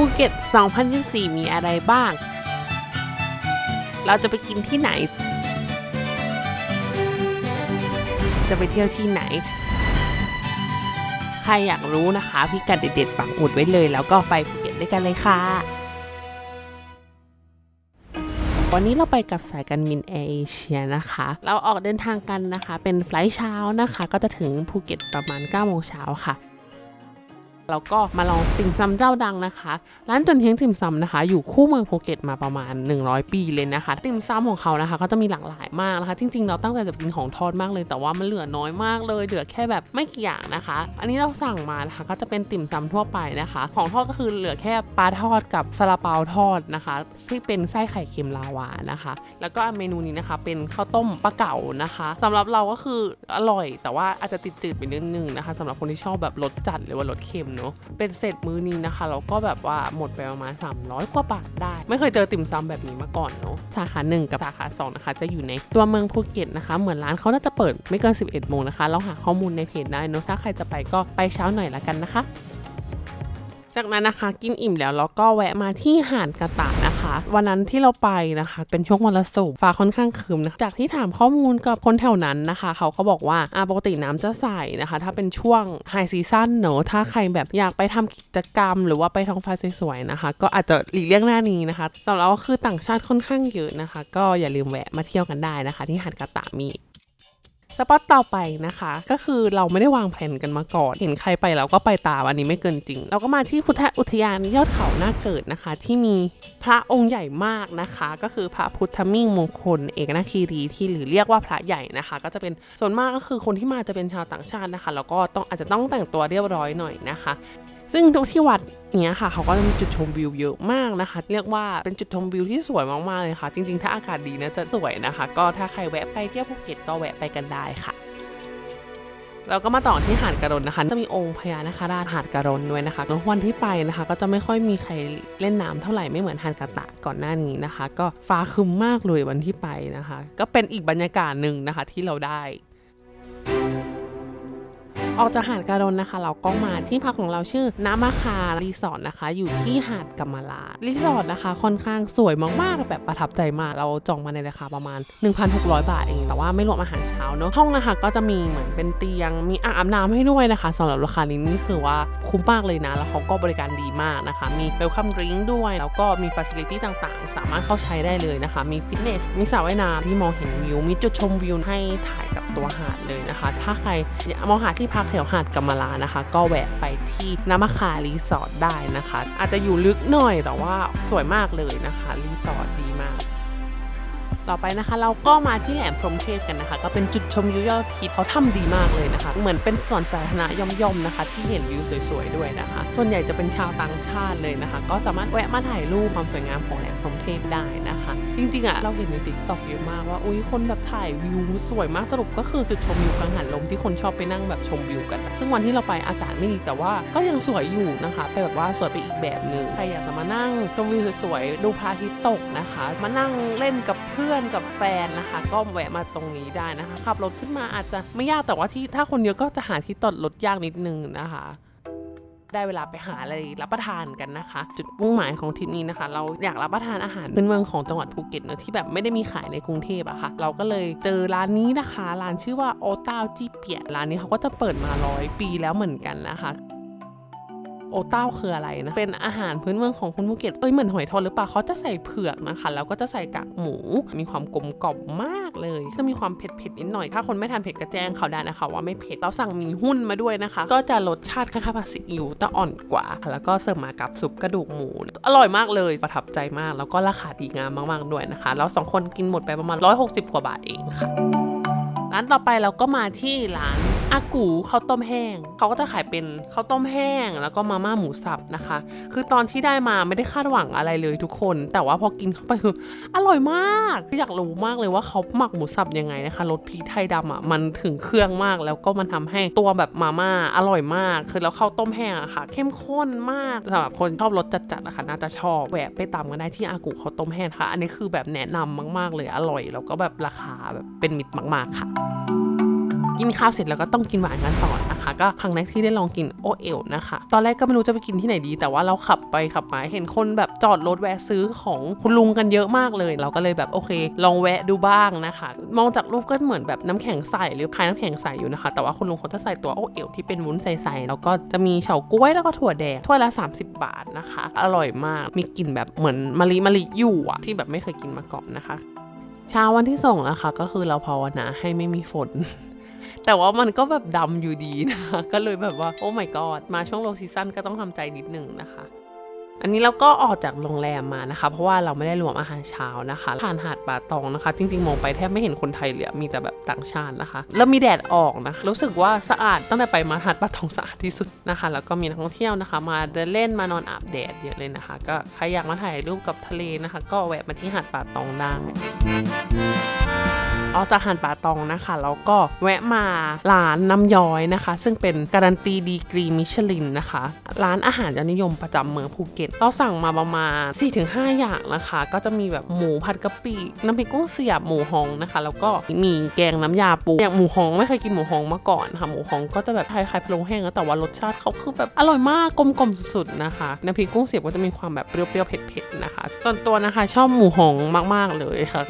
ภูเก็ต 2024 มีอะไรบ้าง เราจะไปกินที่ไหน จะไปเที่ยวที่ไหน ใครอยากรู้นะคะพิกัดเด็ดๆปักหมุดไว้เลย แล้วก็ไปภูเก็ตด้วยกันเลยค่ะ วันนี้เราไปกับสายการบินแอร์เอเชียนะคะ เราออกเดินทางกันนะคะ เป็นไฟลท์เช้านะคะ ก็จะถึงภูเก็ตประมาณ9โมงเช้าค่ะ แล้วก็มาลองติ่มซำเจ้าดังนะคะ ร้านจนเทียงติ่มซำนะคะ อยู่คู่เมืองภูเก็ตมาประมาณ 100 ปีเลยนะคะ ติ่มซำของเขานะคะก็จะมีหลากหลายมากนะคะ จริง ๆ เราตั้งใจจะกินของทอดมากเลย แต่ว่ามันเหลือน้อยมากเลยเหลือแค่แบบไม่กี่อย่างนะคะ อันนี้เราสั่งมานะคะก็จะเป็นติ่มซำทั่วไปนะคะ ของทอดก็คือเหลือแค่ปลาทอดกับซาลาเปาทอดนะคะที่เป็นไส้ไข่เค็มลาวานะคะ แล้วก็เมนูนี้นะคะเป็นข้าวต้มปลาเก๋านะคะสำหรับเราก็คืออร่อย แต่ว่าอาจจะติดจืดไปนิดนึงนะคะสำหรับคนที่ชอบแบบรสจัดหรือว่ารสเค็มเนาะเป็นเสร็จมื้อนี้นะคะเราก็แบบว่าหมดไปประมาณ 300 กว่าบาทได้ ไม่เคยเจอติ่มซำแบบนี้มาก่อนเนาะสาขาหนึ่งกับสาขาสองนะคะ จะอยู่ในตัวเมืองภูเก็ตนะคะ เหมือนร้านเขาน่าจะเปิดไม่เกิน 11โมงนะคะ เราหาข้อมูลในเพจได้เนาะถ้าใครจะไปก็ไปเช้าหน่อยละกันนะคะ จากนั้นนะคะกินอิ่มแล้วเราก็แวะมาที่หาดกระตะนะคะ วันนั้นที่เราไปนะคะ เป็นช่วงมรสุมฟ้าค่อนข้างครึมนะจากที่ถามข้อมูลกับคนแถวนั้นนะคะ เขาก็บอกว่าอาปกติน้ำจะใสนะคะ ถ้าเป็นช่วงไฮซีซั่นเนอะถ้าใครแบบอยากไปทำกิจกรรม หรือว่าไปท้องฟ้าสวยๆนะคะ ก็อาจจะหลีกเลี่ยงหน้านี้นะคะสำหรับเราก็คือต่างชาติค่อนข้างเยอะนะคะ ก็อย่าลืมแวะมาเที่ยวกันได้นะคะ ที่หาดกระตะมี สปอตต่อไปนะคะ ก็คือเราไม่ได้วางแผนกันมาก่อน เห็นใครไปเราก็ไปตามอันนี้ไม่เกินจริง เราก็มาที่พุทธอุทยานยอดเขาหน้าเกิดนะคะ ที่มีพระองค์ใหญ่มากนะคะ ก็คือพระพุทธมิ่งมงคล เอกนาคีรีที่หรือเรียกว่าพระใหญ่นะคะ ก็จะเป็นส่วนมากก็คือคนที่มาจะเป็นชาวต่างชาตินะคะ แล้วก็ต้องอาจจะต้องแต่งตัวเรียบร้อยหน่อยนะคะ ซึ่งทุกที่วัดเนี้ยค่ะเขาก็จะมีจุดชมวิวเยอะมากนะคะ เรียกว่าเป็นจุดชมวิวที่สวยมากๆเลยค่ะ จริงๆ ถ้าอากาศดีนะจะสวยนะคะ ก็ถ้าใครแวะไปเที่ยวภูเก็ตก็แวะไปกันได้ค่ะเราก็มาต่อที่หาดกระรนนะคะ จะมีองค์พญานาคราชหาดกระรนด้วยนะคะวันที่ไปนะคะ ก็จะไม่ค่อยมีใครเล่นน้ำเท่าไหร่ไม่เหมือนหาดกระตะก่อนหน้านี้นะคะ ก็ฟ้าคึมมากเลยวันที่ไปนะคะ ก็เป็นอีกบรรยากาศหนึ่งนะคะที่เราได้ ออกจากหาดการนนะคะ เราก็มาที่พักของเราชื่อน้ำมะคารีสอร์ทนะคะ อยู่ที่หาดกัมมาลารีสอร์ทนะคะ ค่อนข้างสวยมากๆแบบประทับใจมาก เราจองมาในราคาประมาณ 1,600 บาทเองแต่ว่าไม่รวมอาหารเช้าเนอะห้องนะคะก็จะมีเหมือนเป็นเตียงมีอ่างอาบน้ำให้ด้วยนะคะสำหรับราคานี้นี่คือว่าคุ้มมากเลยนะ แล้วเขาก็บริการดีมากนะคะ มีเวลคัมดริงด้วย แล้วก็มีฟัสซิลิตี้ต่างๆ สามารถเข้าใช้ได้เลยนะคะ มีฟิตเนสมีสระว่ายน้ำที่มองเห็นวิว มีจุดชมวิวให้ถ่ายกับตัวหาดเลยนะคะ ถ้าใครมองหาที่พักแถวหาดกำมะลานะคะ ก็แวะไปที่น้ำมะคารีสอร์ทได้นะคะ อาจจะอยู่ลึกหน่อยแต่ว่าสวยมากเลยนะคะรีสอร์ทดีมาก ต่อไปนะคะ เราก็มาที่แหลมพรหมเทพกันนะคะ ก็เป็นจุดชมวิวยอดฮิตเขาทำดีมากเลยนะคะ เหมือนเป็นสวนสาธารณะย่อมๆนะคะ ที่เห็นวิวสวยๆด้วยนะคะ ส่วนใหญ่จะเป็นชาวต่างชาติเลยนะคะ ก็สามารถแวะมาถ่ายรูปความสวยงามของแหลมพรหมเทพได้นะคะ จริงๆอะเราเห็นในติ๊กต็อกเยอะมากว่าอุ้ยคนแบบถ่ายวิวสวยมากสรุปก็คือจุดชมวิวกังหันลมที่คนชอบไปนั่งแบบชมวิวกัน ซึ่งวันที่เราไปอากาศไม่ดีแต่ว่าก็ยังสวยอยู่นะคะแต่แบบว่าสวยไปอีกแบบหนึ่งใครอยากจะมานั่งชมวิวสวยๆดูพระอาทิตย์ตกนะคะ มานั่งเล่นกับเพื่อนกับแฟนนะคะ ก็แวะมาตรงนี้ได้นะคะ ขับรถขึ้นมาอาจจะไม่ยากแต่ว่าที่ถ้าคนเยอะก็จะหาที่จอดรถยากนิดนึงนะคะ ได้เวลาไปหาอะไรรับประทานกันนะคะ จุดมุ่งหมายของทริปนี้นะคะ เราอยากรับประทานอาหารพื้นเมืองของจังหวัดภูเก็ตเนอะที่แบบไม่ได้มีขายในกรุงเทพอะค่ะ เราก็เลยเจอร้านนี้นะคะ ร้านชื่อว่าโอตาจีเปียร้านนี้เขาก็จะเปิดมาร้อยปีแล้วเหมือนกันนะคะ โอเต้าคืออะไรนะ เป็นอาหารพื้นเมืองของคนภูเก็ต เอ้ยเหมือนหอยทอดหรือเปล่าเขาจะใส่เผือกนะคะ แล้วก็จะใส่กากหมู มีความกลมกล่อมมากเลย จะมีความเผ็ดเผ็ดๆนิดหน่อย ถ้าคนไม่ทานเผ็ดก็แจ้งเขาได้นะคะ ว่าไม่เผ็ดเราสั่งมีหุ้นมาด้วยนะคะ ก็จะรสชาติคล้ายๆผัดซีอิ๊วแต่อ่อนกว่า แล้วก็เสิร์ฟมากับซุปกระดูกหมู อร่อยมากเลย ประทับใจมาก แล้วก็ราคาดีงามมากๆด้วยนะคะ แล้วสองคนกินหมดไปประมาณ 160 กว่าบาทเองค่ะ ร้านต่อไปเราก็มาที่ร้าน อากูข้าวต้มแห้ง เขาก็จะขายเป็นข้าวต้มแห้ง แล้วก็มาม่าหมูสับนะคะ คือตอนที่ได้มาไม่ได้คาดหวังอะไรเลยทุกคน แต่ว่าพอกินเข้าไปคืออร่อยมากอยากรู้มากเลยว่าเขาหมักหมูสับยังไงนะคะรสพริกไทยดำอะมันถึงเครื่องมาก แล้วก็มันทำให้ตัวแบบมาม่าอร่อยมาก คือแล้วข้าวต้มแห้งอะค่ะ เข้มข้นมากสำหรับคนชอบรสจัดๆนะคะน่าจะชอบแวะไปตามกันได้ที่อากูข้าวต้มแห้งค่ะ อันนี้คือแบบแนะนำมาก ๆเลยอร่อย แล้วก็แบบราคาแบบเป็นมิตรมาก ๆค่ะ กินข้าวเสร็จแล้วก็ต้องกินหวานกันต่อนะคะ ก็ครั้งแรกที่ได้ลองกินโอเอลนะคะ ตอนแรกก็ไม่รู้จะไปกินที่ไหนดี แต่ว่าเราขับไปขับมาเห็นคนแบบจอดรถแวะซื้อของคุณลุงกันเยอะมากเลย เราก็เลยแบบโอเค ลองแวะดูบ้างนะคะ มองจากรูปก็เหมือนแบบน้ำแข็งใสหรือคล้ายน้ำแข็งใสอยู่นะคะ แต่ว่าคุณลุงเขาจะใส่ตัวโอเอลที่เป็นวุ้นใสๆแล้วก็จะมีเฉาก๊วยแล้วก็ถั่วแดงถ้วยละ 30 บาทนะคะ อร่อยมากมีกลิ่นแบบเหมือนมะลิมะลิอยู่อะที่แบบไม่เคยกินมาก่อนนะคะเช้าวันที่สองนะคะ ก็คือเราภาวนาให้ไม่มีฝน แต่ว่ามันก็แบบดำอยู่ดีนะคะก็เลยแบบว่าโอ้ my god มาช่วงโลซีซั่นก็ต้องทำใจนิดหนึ่งนะคะ อันนี้เราก็ออกจากโรงแรมมานะคะ เพราะว่าเราไม่ได้รวมอาหารเช้านะคะผ่านหาดป่าตองนะคะ จริงๆ มองไปแทบไม่เห็นคนไทยเลยมีแต่แบบต่างชาตินะคะ แล้วมีแดดออกนะรู้สึกว่าสะอาดตั้งแต่ไปมาหาดป่าตองสะอาดที่สุดนะคะ แล้วก็มีนักท่องเที่ยวนะคะ มาเดินเล่นมานอนอาบแดดเยอะเลยนะคะ ก็ใครอยากมาถ่ายรูปกับทะเลนะคะ ก็แวะมาที่หาดป่าตองได้ ออกจากหาดป่าตองนะคะแล้วก็แวะมาร้านน้ำย้อยนะคะ ซึ่งเป็นการันตีดีกรีมิชลินนะคะ ร้านอาหารยอดนิยมประจำเมืองภูเก็ตเราสั่งมาประมาณ 4-5 อย่างนะคะ ก็จะมีแบบหมูผัดกะปิน้ำพริกกุ้งเสียบหมูฮองนะคะ แล้วก็มีแกงน้ำยาปูอย่างหมูฮองไม่เคยกินหมูฮองมาก่อนค่ะหมูฮองก็จะแบบคล้ายๆพะโล้แห้งแต่ว่ารสชาติเขาคือแบบอร่อยมากกลมกลมสุดๆนะคะน้ำพริกกุ้งเสียบก็จะมีความแบบเปรี้ยวๆเผ็ดๆนะคะส่วนตัวนะคะ ชอบหมูฮองมากๆเลยค่ะ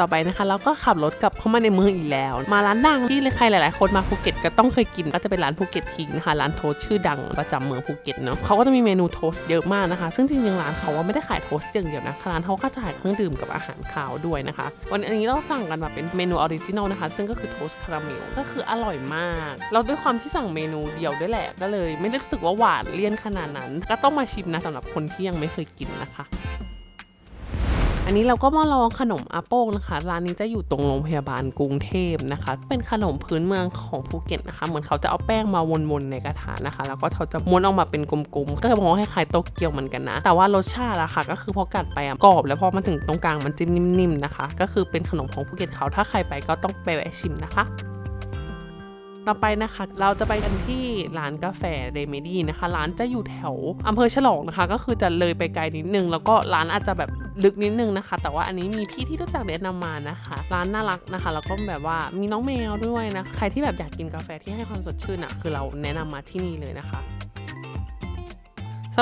ต่อไปนะคะ เราก็ขับรถกลับเข้ามาในเมืองอีกแล้ว มาร้านดังที่ใครหลาย ๆ คนมาภูเก็ตก็ต้องเคยกินก็จะเป็นร้านภูเก็ตคิงนะคะร้านโทส์ชื่อดังประจำเมืองภูเก็ตเนาะเขาก็จะมีเมนูโทส์เยอะมากนะคะ ซึ่งจริง ๆ ร้านเขาว่าไม่ได้ขายโทส์อย่างเดียวนะร้านเขาก็จะขายเครื่องดื่มกับอาหารคาวด้วยนะคะ วันนี้เราสั่งกันมาเป็นเมนูออริจินอลนะคะ ซึ่งก็คือโทส์คาราเมลก็คืออร่อยมาก เราด้วยความที่สั่งเมนูเดียวด้วยแหละก็เลย ไม่ได้รู้สึกว่าหวานเลี่ยนขนาดนั้น ก็ต้องมาชิมนะสำหรับคนที่ยังไม่เคยกินนะคะ อันนี้เราก็มาลองขนมอาโป้งนะคะ ร้านนี้จะอยู่ตรงโรงพยาบาลกรุงเทพนะคะ เป็นขนมพื้นเมืองของภูเก็ตนะคะ เหมือนเขาจะเอาแป้งมาวนๆในกระทะนะคะ แล้วก็เขาจะม้วนออกมาเป็นกลมๆ ก็จะมองให้คล้ายโตเกียวเหมือนกันนะ แต่ว่ารสชาติอะค่ะ ก็คือพอกัดไปกรอบ แล้วพอมาถึงตรงกลางมันจะนิ่มๆนะคะ ก็คือเป็นขนมของภูเก็ตเขา ถ้าใครไปก็ต้องไปแวะชิมนะคะต่อไปนะคะเราจะไปกันที่ร้านกาแฟเรเมดี้นะคะ ร้านจะอยู่แถวอำเภอฉลองนะคะ ก็คือจะเลยไปไกลนิดนึง แล้วก็ร้านอาจจะแบบลึกนิดนึงนะคะ แต่ว่าอันนี้มีพี่ที่รู้จักแนะนำมานะคะ ร้านน่ารักนะคะ แล้วก็แบบว่ามีน้องแมวด้วยนะ ใครที่แบบอยากกินกาแฟที่ให้ความสดชื่นอะ คือเราแนะนำมาที่นี่เลยนะคะ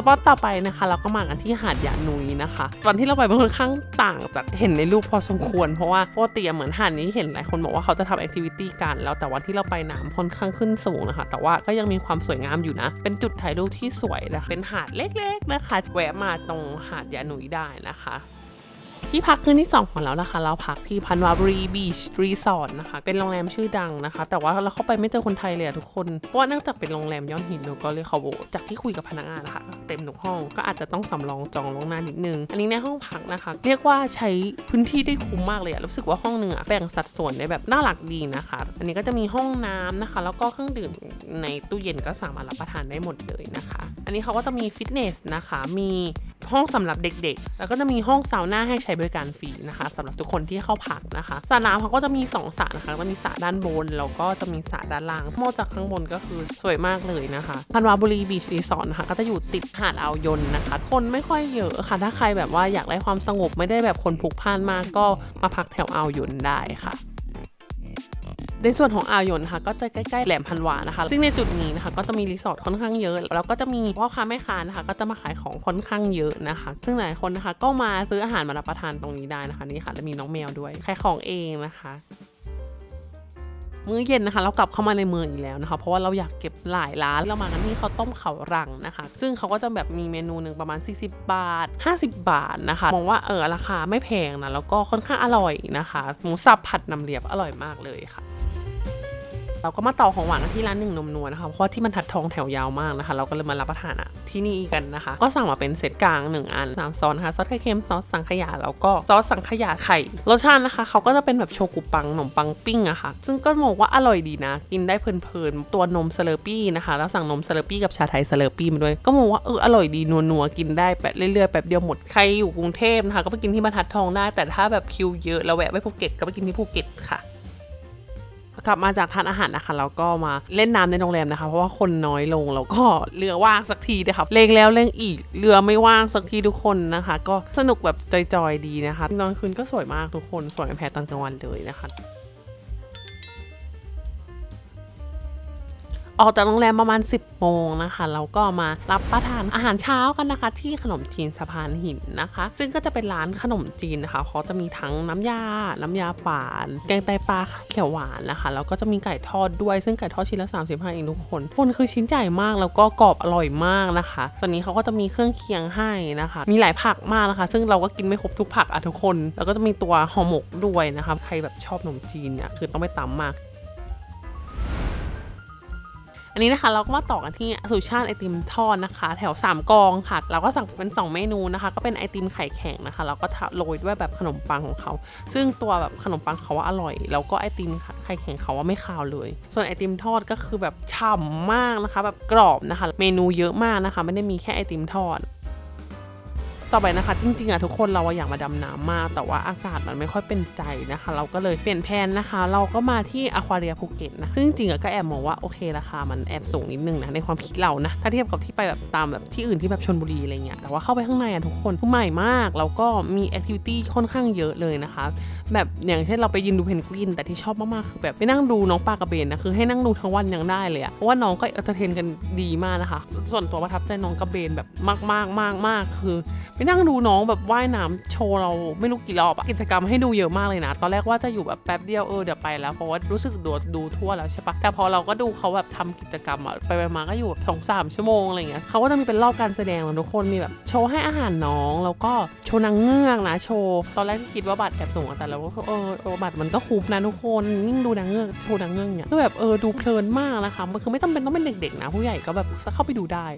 ปอตต่อไปนะคะ เราก็มากันที่หาดยานุยนะคะตอนที่เราไปมันค่อนข้างต่างจากเห็นในรูปพอสมควร เพราะว่าปกติอะเหมือนหาดนี้เห็นหลายคนบอกว่าเขาจะทำแอคทิวิตี้กัน แล้วแต่วันที่เราไปน้ำค่อนข้างขึ้นสูงนะคะ แต่ว่าก็ยังมีความสวยงามอยู่นะ เป็นจุดถ่ายรูปที่สวยนะคะเป็นหาดเล็ก ๆ นะคะแวะมาตรงหาดยานุยได้นะคะ ที่พักคืนที่ 2 ของเรานะคะ เราพักที่พันวาบรีบีชรีสอร์ทนะคะ เป็นโรงแรมชื่อดังนะคะ แต่ว่าเราเข้าไปไม่เจอคนไทยเลยอะทุกคน เพราะว่าเนื่องจากเป็นโรงแรมยอดหินเนอะก็เลยเขาบอกจากที่คุยกับพนักงานนะคะเต็มทุกห้องก็อาจจะต้องสำรองจองล่วงหน้านิดนึง อันนี้ในห้องพักนะคะ เรียกว่าใช้พื้นที่ได้คุ้มมากเลยอะรู้สึกว่าห้องหนึ่งอะแบ่งสัดส่วนได้แบบน่ารักดีนะคะ อันนี้ก็จะมีห้องน้ำนะคะ แล้วก็เครื่องดื่มในตู้เย็นก็สามารถรับประทานได้หมดเลยนะคะ อันนี้เขาก็จะมีฟิตเนสนะคะมีห้องสำหรับเด็กๆ แล้วก็จะมีห้องซาวน่าให้ใช้บริการฟรีนะคะสำหรับทุกคนที่เข้าพักนะคะสระน้ำเขาก็จะมี 2สระนะคะก็มีสระด้านบน แล้วก็จะมีสระด้านล่างมองจากข้างบนก็คือสวยมากเลยนะคะพันวาบุรีบีชรีสอร์ทนะคะก็จะอยู่ติดหาดอ่าวยนนะคะ คนไม่ค่อยเยอะค่ะ ถ้าใครแบบว่าอยากได้ความสงบไม่ได้แบบคนพลุกพล่านมากก็มาพักแถวอ่าวยนได้ค่ะ ในส่วนของอ่าวยนค่ะก็จะใกล้ๆแหลมพันวานะคะ ซึ่งในจุดนี้นะคะก็จะมีรีสอร์ทค่อนข้างเยอะ แล้วก็จะมีพ่อค้าแม่ค้านะคะ ก็จะมาขายของค่อนข้างเยอะนะคะ ซึ่งหลายคนนะคะก็มาซื้ออาหารมารับประทานตรงนี้ได้นะคะนี่ค่ะ แล้วมีน้องแมวด้วยขายของเองนะคะมื้อเย็นนะคะเรากลับเข้ามาในเมืองอีกแล้วนะคะ เพราะว่าเราอยากเก็บหลายร้านเรามากันที่เขาต้มเขารังนะคะ ซึ่งเขาก็จะแบบมีเมนูหนึ่งประมาณ 40 บาท 50 บาทนะคะมองว่าเออราคาไม่แพงนะแล้วก็ค่อนข้างอร่อยนะคะ หมูสับผัดน้ำเลียบอร่อยมากเลยค่ะ เราก็มาต่อของหวานที่ร้านหนึ่งนมนวลนะคะ เพราะว่าที่มันทัดทองแถวยาวมากนะคะ เราก็เลยมารับประทานอะที่นี่กันนะคะ ก็สั่งมาเป็นเซตกลาง 1 อันสามซอสนะคะซอสไข่เค็มซอสสังขยาแล้วก็ซอสสังขยาไข่รสชาตินะคะเขาก็จะเป็นแบบโชกุปังขนมปังปิ้งอะค่ะ ซึ่งก็มองว่าอร่อยดีนะ กินได้เพลินๆตัวนมสเลอร์ปี้นะคะ แล้วสั่งนมสเลอร์ปี้กับชาไทยสเลอร์ปี้มาด้วย ก็มองว่าเอออร่อยดีนัวๆกินได้แบบเรื่อยๆแบบเดียวหมดใครอยู่กรุงเทพนะคะ ก็ไปกินที่บรรทัดทองได้ แต่ถ้าแบบคิวเยอะแล้วแวะไปภูเก็ตก็ไปกินที่ภูเก็ตค่ะ กลับมาจากทานอาหารนะคะแล้วก็มาเล่นน้ำในโรงแรมนะคะ เพราะว่าคนน้อยลงแล้วก็เรือว่างสักทีนะคะเลงแล้วเลงอีกเรือไม่ว่างสักทีทุกคนนะคะ ก็สนุกแบบจอยๆดีนะคะตอนคืนก็สวยมากทุกคนสวยแพ้ตอนกลางวันเลยนะคะ ออกจากโรงแรมประมาณ 10โมงนะคะแล้วก็มารับประทานอาหารเช้ากันนะคะ ที่ขนมจีนสะพานหินนะคะ ซึ่งก็จะเป็นร้านขนมจีนนะคะเขาจะมีทั้งน้ำยา น้ำยาป่าน แกงไตปลาเขียวหวานนะคะแล้วก็จะมีไก่ทอดด้วย ซึ่งไก่ทอดชิ้นละ 35เองทุกคนคนคือชิ้นใหญ่มากแล้วก็กรอบอร่อยมากนะคะตอนนี้เขาก็จะมีเครื่องเคียงให้นะคะ มีหลายผักมากนะคะ ซึ่งเราก็กินไม่ครบทุกผักอะทุกคน แล้วก็จะมีตัวห่อหมกด้วยนะคะใครแบบชอบขนมจีนเนี่ยคือต้องไปตำมาก อันนี้นะคะเราก็มาต่อกันที่สุชาติไอติมทอดนะคะ แถว 3 กองค่ะ เราก็สั่งเป็น 2 เมนูนะคะ ก็เป็นไอติมไข่แข็งนะคะแล้วก็โรยด้วยแบบขนมปังของเขา ซึ่งตัวแบบขนมปังเขาว่าอร่อย แล้วก็ไอติมไข่แข็งเขาว่าไม่คาวเลย ส่วนไอติมทอดก็คือแบบฉ่ำมากนะคะ แบบกรอบนะคะ เมนูเยอะมากนะคะ ไม่ได้มีแค่ไอติมทอด ต่อไปนะคะ จริงๆอะทุกคนเราอยากมาดำน้ำมาก แต่ว่าอากาศมันไม่ค่อยเป็นใจนะคะ เราก็เลยเปลี่ยนแผนนะคะ เราก็มาที่อควาเรียภูเก็ตนะซึ่งจริงๆก็แอบมองว่าโอเคราคามันแอบสูงนิดนึงนะในความคิดเรานะถ้าเทียบกับที่ไปแบบตามแบบที่อื่นที่แบบชนบุรีอะไรเงี้ยแต่ว่าเข้าไปข้างในอะทุกคนคือใหม่มากแล้วก็มีแอคทิวิตี้ค่อนข้างเยอะเลยนะคะ แบบอย่างเช่นเราไปยืนดูเพนกวิน แต่ที่ชอบมากๆคือแบบไปนั่งดูน้องปลากระเบนนะคือให้นั่งดูทั้งวันยังได้เลยอะเพราะว่าน้องก็เอนเตอร์เทนกันดีมากนะคะสส่วนตัวประทับใจน้องกระเบนแบบมากมากมากมากคือ ไปนั่งดูน้องแบบว่ายน้ำโชว์เราไม่รู้กี่รอบอะกิจกรรมให้ดูเยอะมากเลยนะ ตอนแรกว่าจะอยู่แบบแป๊บเดียวเออเดี๋ยวไปแล้วเพราะว่ารู้สึกดูดูทั่วแล้วใช่ปะแต่พอเราก็ดูเขาแบบทำกิจกรรมอะไปไปมาก็อยู่แบบสองสามชั่วโมงอะไรเงี้ยเขาก็จะมีเป็นรอบการแสดงแล้วทุกคนมีแบบโชว์ให้อาหารน้องแล้วก็โชว์นางเงือกนะโชว์ตอนแรกที่คิดว่าบัตรแอบสูงแต่เราก็เออเออบัตรมันก็คุ้มนะทุกคนยิ่งดูนางเงือกโชว์นางเงือกเนี่ยคือแบบเออดูเพลินมากนะคะมันคือไม่จำเป็นต้องเป็นเด็กๆนะผู้ใหญ่ก็แบบเข้าไปดูได้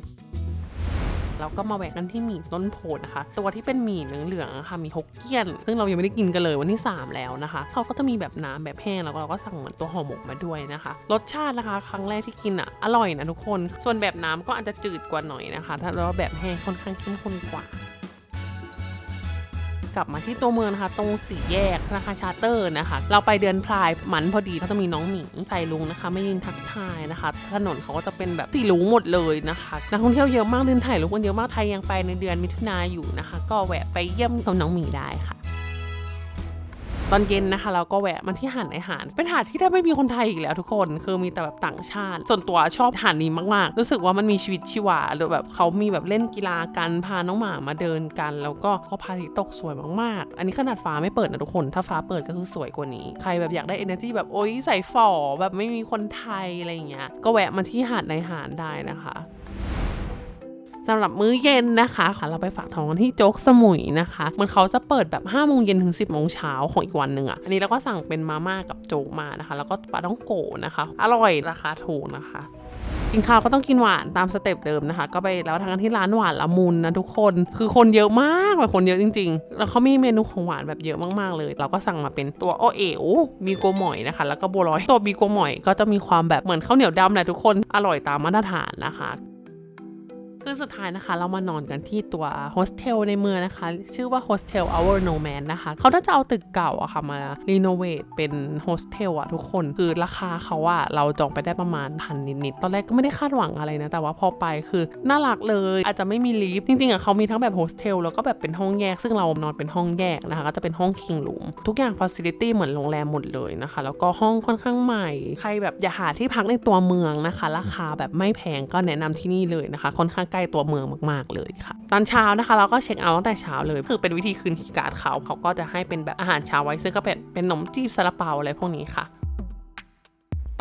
เราก็มาแวะกันที่หมี่ต้นโพนะคะ ตัวที่เป็นหมี่เหลืองๆอะค่ะมีฮกเกี้ยน ซึ่งเรายังไม่ได้กินกันเลยวันที่ 3 แล้วนะคะ เขาก็จะมีแบบน้ำแบบแห้งแล้วเราก็สั่งเหมือนตัวห่อหมกมาด้วยนะคะ รสชาตินะคะ ครั้งแรกที่กินอะอร่อยนะทุกคน ส่วนแบบน้ำก็อาจจะจืดกว่าหน่อยนะคะ ถ้าเราแบบแห้งค่อนข้างเข้มข้นกว่า กลับมาที่ตัวเมืองนะคะ ตรงสี่แยกธนาคารชาร์เตอร์นะคะ เราไปเดือนพลายหมันพอดีเขาจะมีน้องหมีใส่ลุงนะคะ ไม่ยินทักทายนะคะ ถนนเขาก็จะเป็นแบบสีลุงหมดเลยนะคะนักท่องเที่ยวเยอะมากเดินถ่ายรูปกันเยอะมากไทยยังไปในเดือนมิถุนาอยู่นะคะ ก็แวะไปเยี่ยมชมน้องหมีได้ค่ะ ตอนเย็นนะคะเราก็แวะมาที่หาดไอหานเป็นหาดที่แทบไม่มีคนไทยอีกแล้วทุกคนคือมีแต่แบบต่างชาติ ส่วนตัวชอบหาดนี้มากๆ รู้สึกว่ามันมีชีวิตชีวาหรือแบบเขามีแบบเล่นกีฬากันพาน้องหมามาเดินกัน แล้วก็ก็พาทิตตกสวยมากๆ อันนี้ขนาดฟ้าไม่เปิดนะทุกคน ถ้าฟ้าเปิดก็คือสวยกว่านี้ ใครแบบอยากได้ energy แบบโอ๊ยใส่ฝ่อแบบไม่มีคนไทยอะไรอย่างเงี้ยก็แวะมาที่หาดในหานได้นะคะ สำหรับมื้อเย็นนะคะค่ะเราไปฝากท้องที่โจ๊กสมุยนะคะมันเขาจะเปิดแบบ5โมงเย็นถึง 10โมงเช้าของอีกวันหนึ่งอะ่ะอันนี้เราก็สั่งเป็นมาม่ากับโจ๊กมานะคะ แล้วก็ปลาต้องโกนะคะ อร่อยราคาถูกนะคะกินข้าวก็ต้องกินหวานตามสเต็ปเดิมนะคะ ก็ไปแล้วทางกันที่ร้านหวานละมุนนะทุกคน คือคนเยอะมากแบบคนเยอะจริง ๆ แล้วเขามีเมนูของหวานแบบเยอะมากๆเลย เราก็สั่งมาเป็นตัวโอเอ๋วบีโกหมอยนะคะ แล้วก็บัวลอยตัวบีโกหมอยก็จะมีความแบบเหมือนข้าวเหนียวดำแหละทุกคนอร่อยตามมาตรฐานนะคะ คือสุดท้ายนะคะ เรามานอนกันที่ตัวโฮสเทลในเมืองนะคะ ชื่อว่า Hostel Our Nomad นะคะ เขาน่าจะเอาตึกเก่าอะค่ะมารีโนเวทเป็นโฮสเทลอะทุกคน คือราคาเขาอะเราจองไปได้ประมาณพันนิดๆ ตอนแรกก็ไม่ได้คาดหวังอะไรนะ แต่ว่าพอไปคือน่ารักเลย อาจจะไม่มีลิฟต์จริงๆอะเขามีทั้งแบบโฮสเทลแล้วก็แบบเป็นห้องแยก ซึ่งเรานอนเป็นห้องแยกนะคะก็จะเป็นห้องคิง o ูมทุกอย่างฟ a ซิลิตี้เหมือนโรงแรมหมดเลยนะคะ แล้วก็ห้องค่อนข้างใหม่ ใครแบบอยากหาที่พักในตัวเมืองนะคะ ราคาแบบไม่แพงก็แนะนำที่นี่เลยนะคะค่อนข้างใกล้ตัวเมืองมาก ๆ เลยค่ะ ตอนเช้านะคะ เราก็เช็คเอาท์ตั้งแต่เช้าเลย คือเป็นวิธีคืนคีย์การ์ดเขาเขาก็จะให้เป็นแบบอาหารเช้าไว้ซึ่งก็เป็นเป็นขนมจีบซาลาเปาอะไรพวกนี้ค่ะ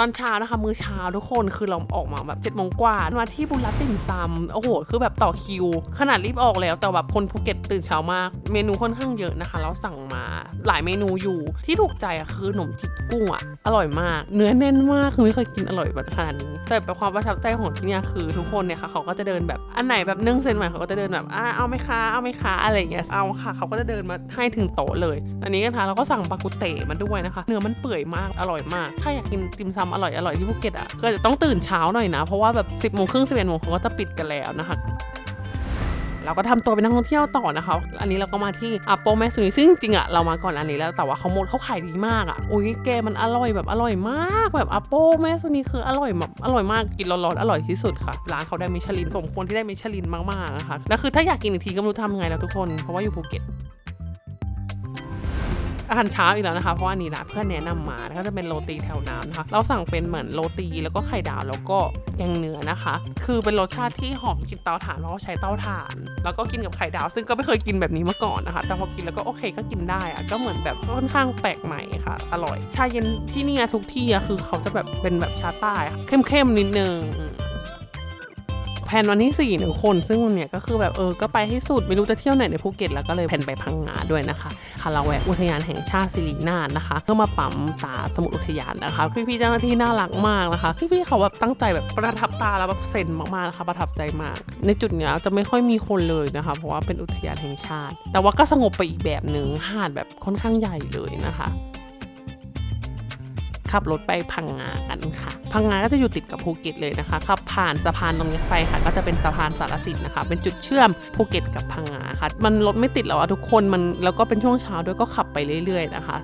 ตอนเช้านะคะ มื้อเช้าทุกคนคือเราออกมาแบบ7จ็ดโมงกว่ามาที่บุรัตติ่มซำโอ้โห คือแบบต่อคิว ขนาดรีบออกแล้วแต่แบบคนภูเก็ตตื่นเช้ามาก เมนูค่อนข้างเยอะนะคะแล้วสั่งมาหลายเมนูอยู่ที่ถูกใจอะคือขนมจีบกุ้งอะอร่อยมาก เนื้อแน่นมากคือไม่เคยกินอร่อยแบบขนาดนี้ แต่แบบความประทับใจของที่นี่คือทุกคนเนี่ยค่ะเขาก็จะเดินแบบอันไหนแบบนึ่งเส้นใหม่เขาก็จะเดินแบบอ่าเอาไหมคะเอาไหมคะอะไรอย่างเงี้ยเอาค่ะ เขาก็จะเดินมาให้ถึงโต๊ะเลย อันนี้นะคะเราก็สั่งปลากุเต๋มาด้วยนะคะ เนื้อมันเปื่อยมากอร่อยมาก ถ้าอยากกินติมซำอร่อยอร่อยที่ภูเก็ตอะก็จะต้องตื่นเช้าหน่อยนะ เพราะว่าแบบ 10บโมงครึ่งสิบเอ็ดโมงเขาก็จะปิดกันแล้วนะคะเราก็ทำตัวเป็นนักท่องเที่ยวต่อนะคะ อันนี้เราก็มาที่อาโปแมสซุนิซึ่งจริงอะเรามาก่อนอันนี้แล้วแต่ว่าเขาหมดเขาขายดีมากอะอุ้ยแกมันอร่อยแบบอร่อยมากแบบอาโปแมสซุนิคืออร่อยแบบอร่อยมากกินร้อนๆอร่อยที่สุดค่ะ ร้านเขาได้มิชลินสมควรที่ได้มิชลินมากๆนะคะแล้วคือถ้าอยากกินอีกทีก็ไม่รู้ทำไงแล้วทุกคนเพราะว่าอยู่ภูเก็ต อาหารเช้าอีกแล้วนะคะ เพราะว่าอันนี้นะเพื่อนแนะนำมาก็จะเป็นโรตีแถวน้ำนะคะ เราสั่งเป็นเหมือนโรตีแล้วก็ไข่ดาวแล้วก็แกงเนื้อนะคะ คือเป็นรสชาติที่หอมกินเตาถ่านเพราะว่าใช้เตาถ่าน แล้วก็กินกับไข่ดาว ซึ่งก็ไม่เคยกินแบบนี้มาก่อนนะคะ แต่พอกินแล้วก็โอเคก็กินได้อะก็เหมือนแบบค่อนข้างแปลกใหม่ค่ะ อร่อย ชาเย็นที่นี่ทุกที่อะคือเขาจะแบบเป็นแบบชาใต้เข้มๆนิดนึง แผนวันที่4ี่หนึ่งคน ซึ่งวันเนี้ยก็คือแบบเออ ก็ไปให้สุด ไม่รู้จะเที่ยวไหนในภูเก็ตแล้วก็เลยแผนไปพังงาด้วยนะคะค่ะเราแวะอุทยานแห่งชาติสิรินาถนะคะเพื่อมาปั๊มตาสมุดอุทยานนะคะ พี่ๆเจ้าหน้าที่น่ารักมากนะคะ พี่ๆเขาแบบตั้งใจแบบประทับตาแล้วแบบเซนมากๆนะคะประทับใจมาก ในจุดเนี้ยจะไม่ค่อยมีคนเลยนะคะ เพราะว่าเป็นอุทยานแห่งชาติ แต่ว่าก็สงบไปอีกแบบหนึ่งหาดแบบค่อนข้างใหญ่เลยนะคะ ขับรถไปพังงากันค่ะ พังงาก็จะอยู่ติดกับภูเก็ตเลยนะคะขับผ่านสะพานตรงนี้ไปค่ะ ก็จะเป็นสะพานสารสินนะคะ เป็นจุดเชื่อมภูเก็ตกับพังงาค่ะ มันรถไม่ติดแล้วอะทุกคนมันแล้วก็เป็นช่วงเช้าด้วยก็ขับไปเรื่อยๆนะคะ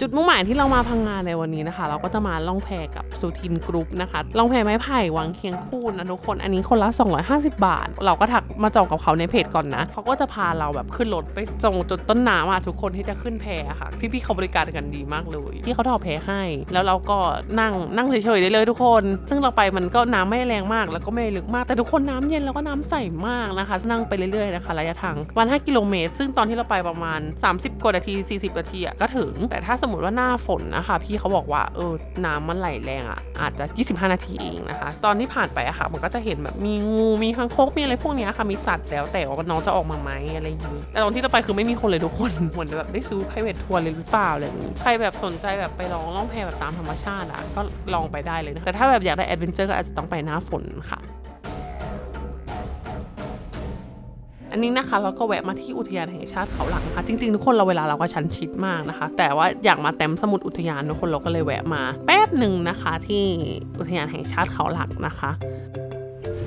จุดมุ่งหมายที่เรามาพังงานในวันนี้นะคะ เราก็จะมาล่องแพกับสุทินกรุ๊ปนะคะล่องแพไม้ไผ่วังเคียงคู่นะทุกคนอันนี้คนละ 250 บาท เราก็ทักมาจองกับเขาในเพจก่อนนะเขาก็จะพาเราแบบขึ้นรถไปส่งจุดต้นน้ำอะทุกคนที่จะขึ้นแพค่ะ พี่ๆเขาบริการกันดีมากเลย ที่เขาถอดแพให้ แล้วเราก็นั่งนั่งเฉยๆได้เลยทุกคน ซึ่งเราไปมันก็น้ำไม่แรงมาก แล้วก็ไม่ลึกมากแต่ทุกคนน้ำเย็นแล้วก็น้ำใสมากนะคะ นั่งไปเรื่อยๆนะคะระยะทางวัน5กิโลเมตรซึ่งตอนที่เราไปประมาณ 30กว่านาที 40นาทีอะก็ถึงแต่ถ้าสมมติว่าหน้าฝนนะคะ พี่เขาบอกว่าเออน้ำมันไหลแรงอะอาจจะ 25 นาทีเองนะคะ ตอนที่ผ่านไปอะค่ะ มันก็จะเห็นแบบมีงูมีคางคกมีอะไรพวกเนี้ยค่ะมีสัตว์แล้วแต่ว่าน้องจะออกมาไหมอะไรอย่างนี้แต่ตอนที่เราไปคือไม่มีคนเลยทุกคนเหมือนแบบได้ซื้อ private ทัวร์เลยหรือเปล่าอะไรอย่างนี้ใครแบบสนใจแบบไปลองล่องแพแบบตามธรรมชาติอะก็ลองไปได้เลยนะแต่ถ้าแบบอยากได้แอดเวนเจอร์ก็อาจจะต้องไปหน้าฝนค่ะ อันนี้นะคะเราก็แวะมาที่อุทยานแห่งชาติเขาหลักนะคะจริงๆทุกคนเราเวลาเราก็ชันชิดมากนะคะ แต่ว่าอยากมาเต็มสมุดอุทยานทุกคนเราก็เลยแวะมา แป๊บหนึ่งนะคะที่อุทยานแห่งชาติเขาหลักนะคะ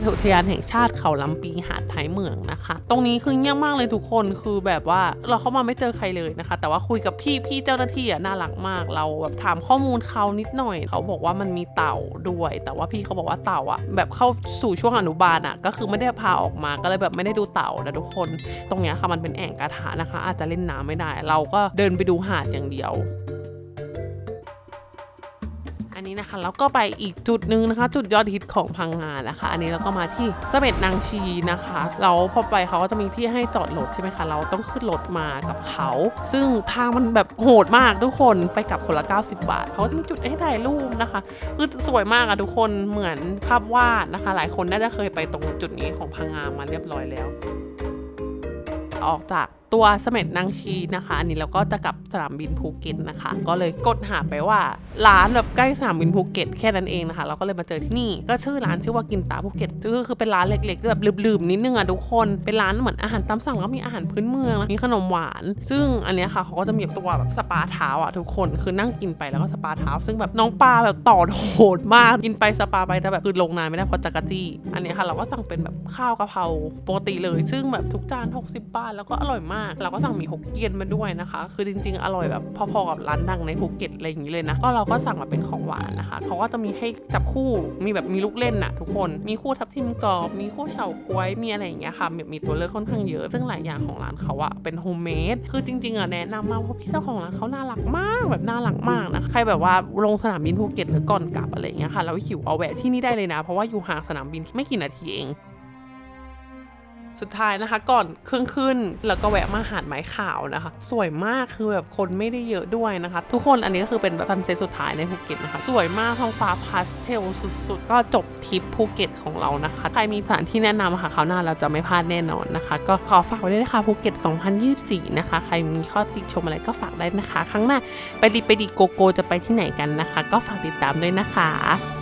อุทยานแห่งชาติเขาลำปีหาดท้ายเมืองนะคะ ตรงนี้คือเงียบมากเลยทุกคนคือแบบว่าเราเข้ามาไม่เจอใครเลยนะคะ แต่ว่าคุยกับพี่พี่เจ้าหน้าที่อะน่ารักมากเราแบบถามข้อมูลเขานิดหน่อย เขาบอกว่ามันมีเต่าด้วย แต่ว่าพี่เขาบอกว่าเต่าอะแบบเข้าสู่ช่วงอนุบาลอะก็คือไม่ได้พาออกมาก็เลยแบบไม่ได้ดูเต่านะทุกคน ตรงเนี้ยค่ะมันเป็นแอ่งกระทะนะคะ อาจจะเล่นน้ำไม่ได้ เราก็เดินไปดูหาดอย่างเดียว อันนี้นะคะแล้วก็ไปอีกจุดหนึ่งนะคะ จุดยอดฮิตของพังงานะคะ อันนี้เราก็มาที่เสม็ดนางชีนะคะเราพอไปเขาก็จะมีที่ให้จอดรถใช่ไหมคะเราต้องขึ้นรถมากับเขา ซึ่งทางมันแบบโหดมากทุกคนไปกับคนละ 90 บาทเขาจะมีจุดให้ถ่ายรูปนะคะคือสวยมากอะทุกคนเหมือนภาพวาดนะคะ หลายคนน่าจะเคยไปตรงจุดนี้ของพังงามาเรียบร้อยแล้ว ออกจาก ตัวเสม็ดนางชีนะคะ อันนี้เราก็จะกลับสนามบินภูเก็ตนะคะ ก็เลยกดหาไปว่าร้านแบบใกล้สนามบินภูเก็ตแค่นั้นเองนะคะ เราก็เลยมาเจอที่นี่ ก็ชื่อร้านชื่อว่ากินตาภูเก็ตก็คือเป็นร้านเล็กๆแบบลืมๆนิดนึงอะทุกคน เป็นร้านเหมือนอาหารตามสั่งแล้วก็มีอาหารพื้นเมืองมีขนมหวาน ซึ่งอันนี้ค่ะเขาก็จะมีตัวแบบสปาเท้าอะทุกคน คือนั่งกินไปแล้วก็สปาเท้า ซึ่งแบบน้องปลาแบบต่อโหดมาก กินไปสปาไปแต่แบบคือลงนานไม่ได้เพราะจักรจี้ อันนี้ค่ะเราก็สั่งเป็นแบบข้าวกะเพราปกติเลย ซึ่งแบบทุกจาน 60 บาทแล้วก็อร่อยมากเราก็สั่งหมี่ฮกเกี้ยนมาด้วยนะคะ คือจริง ๆ อร่อยแบบพอๆกับร้านดังในภูเก็ตอะไรอย่างนี้เลยนะ ก็เราก็สั่งมาเป็นของหวานนะคะ เขาก็จะมีให้จับคู่ มีแบบมีลูกเล่นน่ะทุกคน มีคู่ทับทิมกรอบ มีคู่เฉาก๊วย มีอะไรอย่างเงี้ยค่ะแบบมีตัวเลือกค่อนข้างเยอะ ซึ่งหลายอย่างของร้านเขาอะเป็นโฮมเมด คือจริงๆอะแนะนำมาเพราะพี่เจ้าของร้านเขาน่ารักมากแบบน่ารักมากนะ ใครแบบว่าลงสนามบินภูเก็ตหรือก่อนกลับอะไรอย่างเงี้ยค่ะแล้วหิวเอาแวะที่นี่ได้เลยนะ เพราะว่าอยู่ห่างสนามบินไม่กี่นาทีเอง สุดท้ายนะคะ ก่อนเครื่องขึ้นแล้วก็แวะมาหาดไม้ขาวนะคะ สวยมากคือแบบคนไม่ได้เยอะด้วยนะคะ ทุกคนอันนี้ก็คือเป็นแบบซันเซ็ตสุดท้ายในภูเก็ตนะคะ สวยมากท้องฟ้าพาสเทลสุดๆ ก็จบทริปภูเก็ตของเรานะคะใครมีสถานที่แนะนำค่ะคราวหน้าเราจะไม่พลาดแน่นอนนะคะ ก็ขอฝากไว้ด้วยนะคะภูเก็ต 2024 นะคะ ใครมีข้อติชมอะไรก็ฝากได้นะคะ ครั้งหน้าไปดีไปดีโกโกจะไปที่ไหนกันนะคะ ก็ฝากติดตามด้วยนะคะ